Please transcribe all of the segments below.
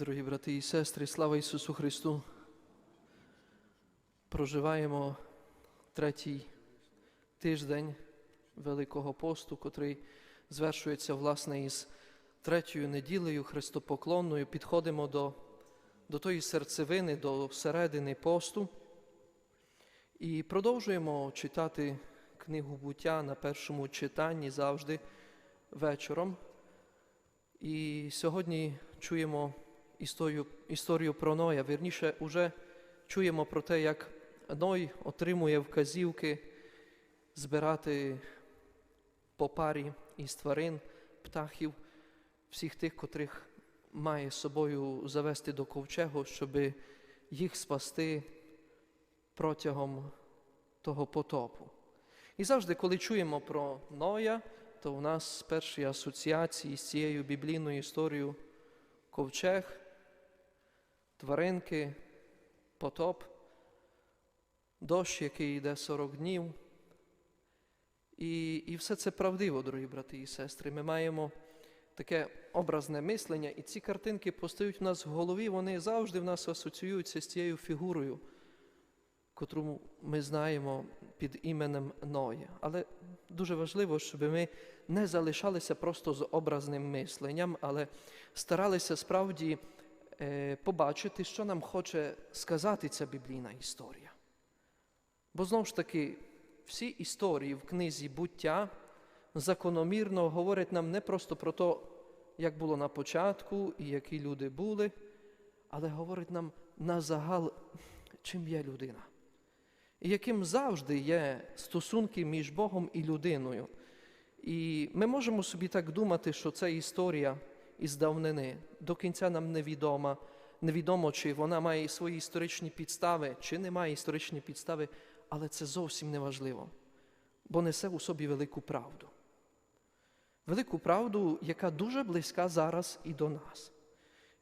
Дорогі брати і сестри, слава Ісусу Христу! Проживаємо третій тиждень Великого посту, котрий звершується власне із третьою неділею Христопоклонною. Підходимо до, до тої серцевини, до середини посту і продовжуємо читати книгу буття на першому читанні завжди вечором. І сьогодні чуємо історію, історію про Ноя. Вірніше, уже чуємо про те, як Ной отримує вказівки збирати по парі із тварин, птахів, всіх тих, котрих має з собою завести до ковчегу, щоб їх спасти протягом того потопу. І завжди, коли чуємо про Ноя, то у нас перші асоціації з цією біблійною історією ковчег, тваринки, потоп, дощ, який йде 40 днів. І, і все це правдиво, дорогі брати і сестри. Ми маємо таке образне мислення, і ці картинки постають в нас в голові, вони завжди в нас асоціюються з цією фігурою, котру ми знаємо під іменем Ноя. Але дуже важливо, щоб ми не залишалися просто з образним мисленням, але старалися справді побачити, що нам хоче сказати ця біблійна історія. Бо знову ж таки, всі історії в книзі буття закономірно говорять нам не просто про те, як було на початку і які люди були, але говорить нам на загал, чим є людина. І яким завжди є стосунки між Богом і людиною. І ми можемо собі так думати, що це історія із давнини. До кінця нам невідома. Невідомо, чи вона має свої історичні підстави, чи не має історичні підстави, але це зовсім не важливо, бо несе у собі велику правду. Велику правду, яка дуже близька зараз і до нас.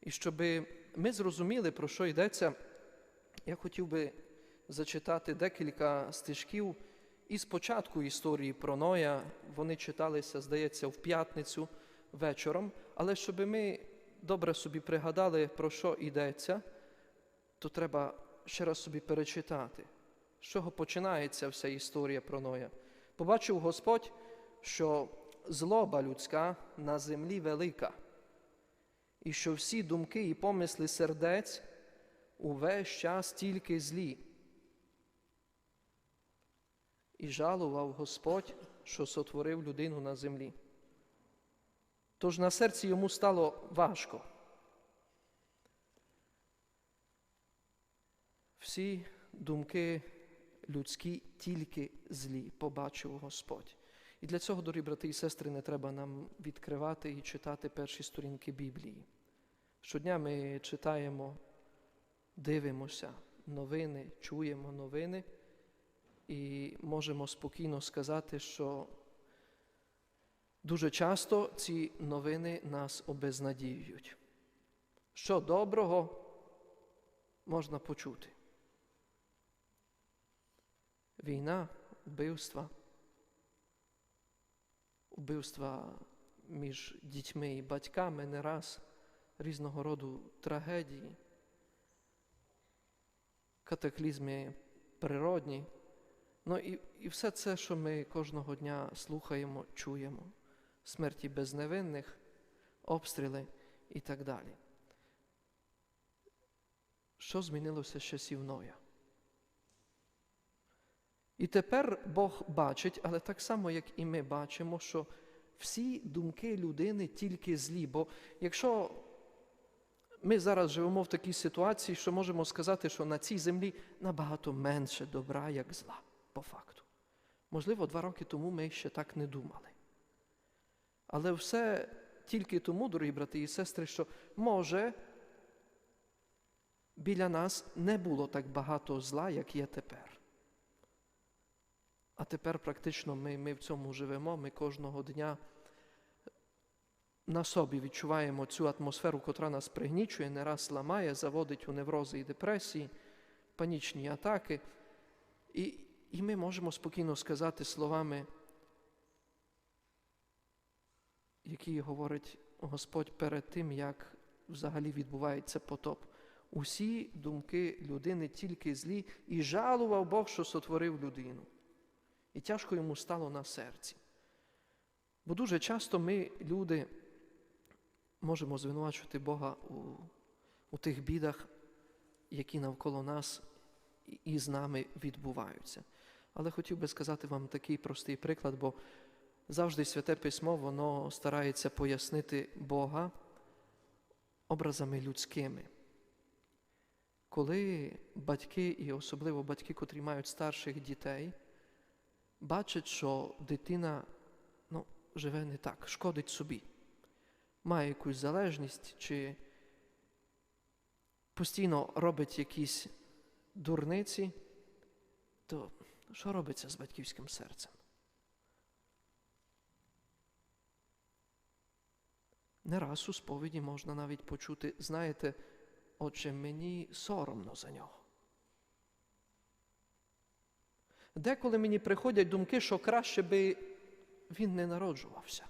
І щоб ми зрозуміли, про що йдеться, я хотів би зачитати декілька стежків із початку історії про Ноя. Вони читалися, здається, в п'ятницю вечором. Але щоб ми добре собі пригадали, про що йдеться, то треба ще раз собі перечитати, з чого починається вся історія про Ноя. Побачив Господь, що злоба людська на землі велика, і що всі думки і помисли сердець увесь час тільки злі. І жалував Господь, що сотворив людину на землі. Тож на серці йому стало важко. Всі думки людські тільки злі, побачив Господь. І для цього, дорогі брати і сестри, не треба нам відкривати і читати перші сторінки Біблії. Щодня ми читаємо, дивимося новини, чуємо новини і можемо спокійно сказати, що дуже часто ці новини нас обезнадіюють. Що доброго можна почути? Війна, вбивства, вбивства між дітьми і батьками не раз різного роду трагедії, катаклізми природні. Ну і, і все це, що ми кожного дня слухаємо, чуємо, смерті безневинних, обстріли і так далі. Що змінилося з часів Ноя? І тепер Бог бачить, але так само, як і ми бачимо, що всі думки людини тільки злі. Бо якщо ми зараз живемо в такій ситуації, що можемо сказати, що на цій землі набагато менше добра, як зла, по факту. Можливо, два роки тому ми ще так не думали. Але все тільки тому, дорогі брати і сестри, що може біля нас не було так багато зла, як є тепер. А тепер практично ми, ми в цьому живемо, ми кожного дня на собі відчуваємо цю атмосферу, котра нас пригнічує, не раз ламає, заводить у неврози і депресії, панічні атаки. І, і ми можемо спокійно сказати словами, які говорить Господь перед тим, як взагалі відбувається потоп. Усі думки людини тільки злі, і жалував Бог, що сотворив людину. І тяжко йому стало на серці. Бо дуже часто ми, люди, можемо звинувачувати Бога у, у тих бідах, які навколо нас і з нами відбуваються. Але хотів би сказати вам такий простий приклад, бо завжди святе письмо воно старається пояснити Бога образами людськими. Коли батьки, і особливо батьки, котрі мають старших дітей, бачать, що дитина ну, живе не так, шкодить собі, має якусь залежність чи постійно робить якісь дурниці, то що робиться з батьківським серцем? Не раз у сповіді можна навіть почути, знаєте, отче, мені соромно за нього. Деколи мені приходять думки, що краще би він не народжувався.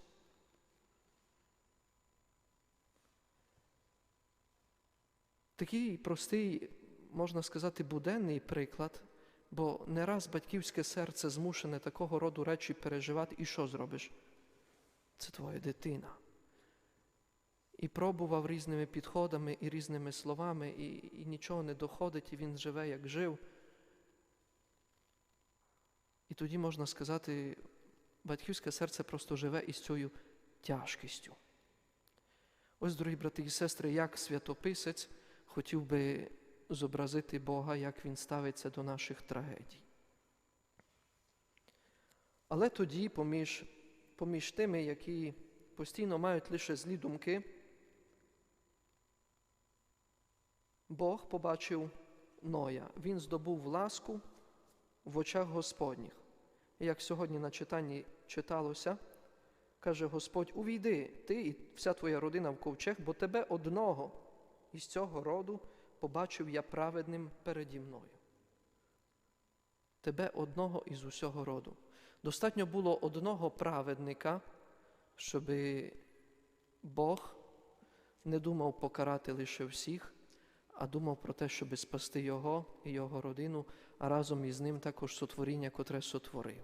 Такий простий, можна сказати, буденний приклад, бо не раз батьківське серце змушене такого роду речі переживати, і що зробиш? Це твоя дитина. І пробував різними підходами і різними словами, і, і нічого не доходить, і він живе, як жив. І тоді можна сказати, батьківське серце просто живе із цією тяжкістю. Ось, дорогі брати і сестри, як святописець хотів би зобразити Бога, як Він ставиться до наших трагедій. Але тоді, поміж, поміж тими, які постійно мають лише злі думки, Бог побачив Ноя. Він здобув ласку в очах Господніх. Як сьогодні на читанні читалося, каже Господь: Увійди, ти і вся твоя родина в ковчег, бо тебе одного із цього роду побачив я праведним переді мною. Тебе одного із усього роду. Достатньо було одного праведника, щоб Бог не думав покарати лише всіх, а думав про те, щоб спасти його і його родину, а разом із ним також сотворіння, котре сотворив.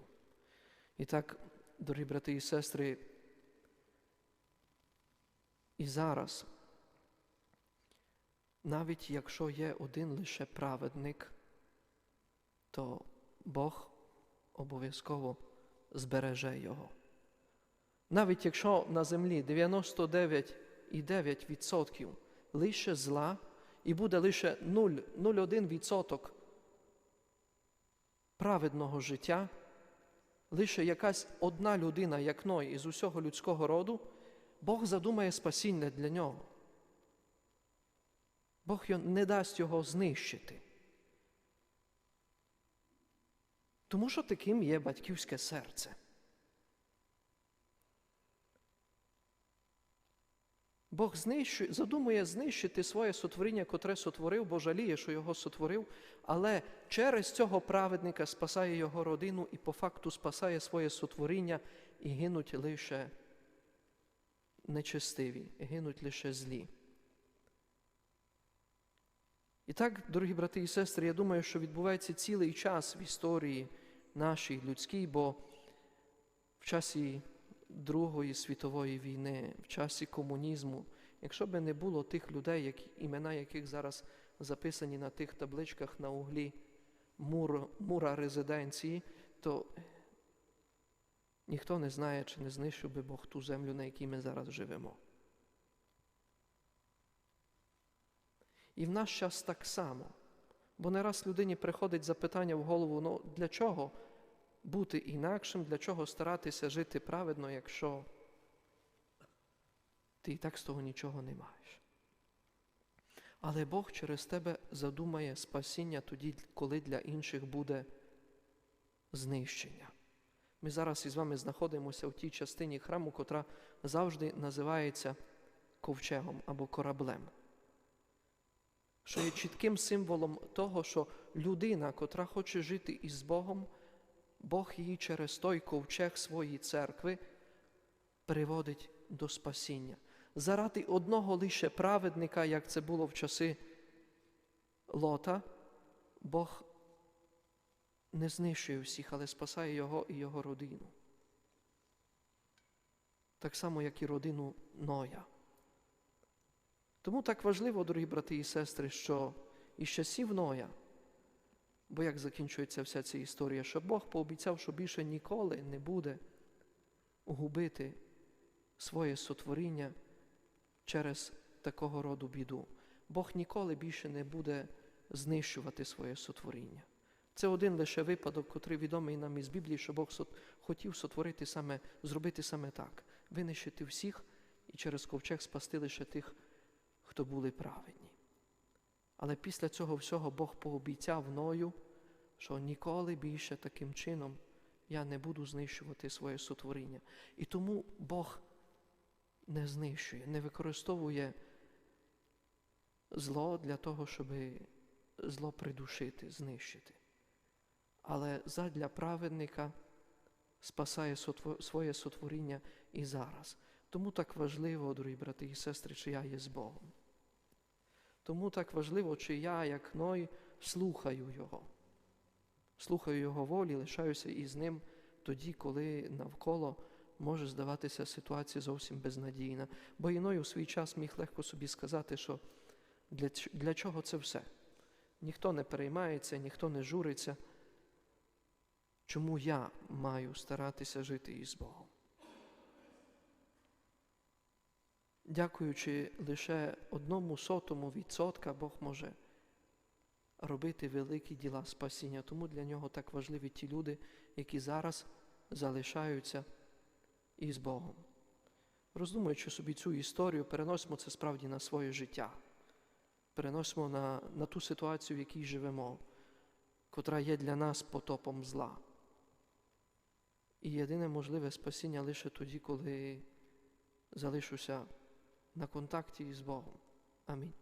І так, дорогі брати і сестри, і зараз, навіть якщо є один лише праведник, то Бог обов'язково збереже його. Навіть якщо на землі 99,9% лише зла, і буде лише 0,01% праведного життя, лише якась одна людина, як Ной, із усього людського роду, Бог задумає спасіння для нього. Бог не дасть його знищити. Тому що таким є батьківське серце. Бог знищує, задумує знищити своє сотворіння, котре сотворив, бо жаліє, що його сотворив, але через цього праведника спасає його родину і по факту спасає своє сотворіння, і гинуть лише нечестиві, гинуть лише злі. І так, дорогі брати і сестри, я думаю, що відбувається цілий час в історії нашій людській, бо в часі Другої світової війни, в часі комунізму, якщо б не було тих людей, які, імена яких зараз записані на тих табличках на углі мур, мура резиденції, то ніхто не знає, чи не знищив би Бог ту землю, на якій ми зараз живемо. І в наш час так само. Бо не раз людині приходить запитання в голову: ну для чого бути інакшим, для чого старатися жити праведно, якщо ти і так з того нічого не маєш. Але Бог через тебе задумає спасіння тоді, коли для інших буде знищення. Ми зараз із вами знаходимося в тій частині храму, котра завжди називається ковчегом або кораблем що є чітким символом того, що людина, котра хоче жити із Богом, Бог її через той ковчег своєї церкви приводить до спасіння. Заради одного лише праведника, як це було в часи Лота, Бог не знищує всіх, але спасає його і його родину. Так само, як і родину Ноя. Тому так важливо, дорогі брати і сестри, що із часів Ноя, бо як закінчується вся ця історія, що Бог пообіцяв, що більше ніколи не буде губити своє сотворіння через такого роду біду. Бог ніколи більше не буде знищувати своє сотворіння. Це один лише випадок, котрий відомий нам із Біблії, що Бог хотів сотворити саме, зробити саме так, винищити всіх і через ковчег спасти лише тих, хто були праведні. Але після цього всього Бог пообіцяв Ною, що ніколи більше таким чином я не буду знищувати своє сотворіння. І тому Бог не знищує, не використовує зло для того, щоб зло придушити, знищити. Але задля праведника спасає своє сотворіння і зараз. Тому так важливо, дорогі брати і сестри, чи я є з Богом. Тому так важливо, чи я, як Ной, слухаю Його. Слухаю Його волі, лишаюся із ним тоді, коли навколо може здаватися ситуація зовсім безнадійна. Бо іною у свій час міг легко собі сказати, що для, для чого це все? Ніхто не переймається, ніхто не журиться. Чому я маю старатися жити із Богом? Дякуючи лише одному сотому відсотка, Бог може робити великі діла спасіння. Тому для нього так важливі ті люди, які зараз залишаються із Богом. Роздумуючи собі цю історію, переносимо це справді на своє життя, переносимо на, на ту ситуацію, в якій живемо, котра є для нас потопом зла. І єдине можливе спасіння лише тоді, коли залишуся на контакті із Богом. Амінь.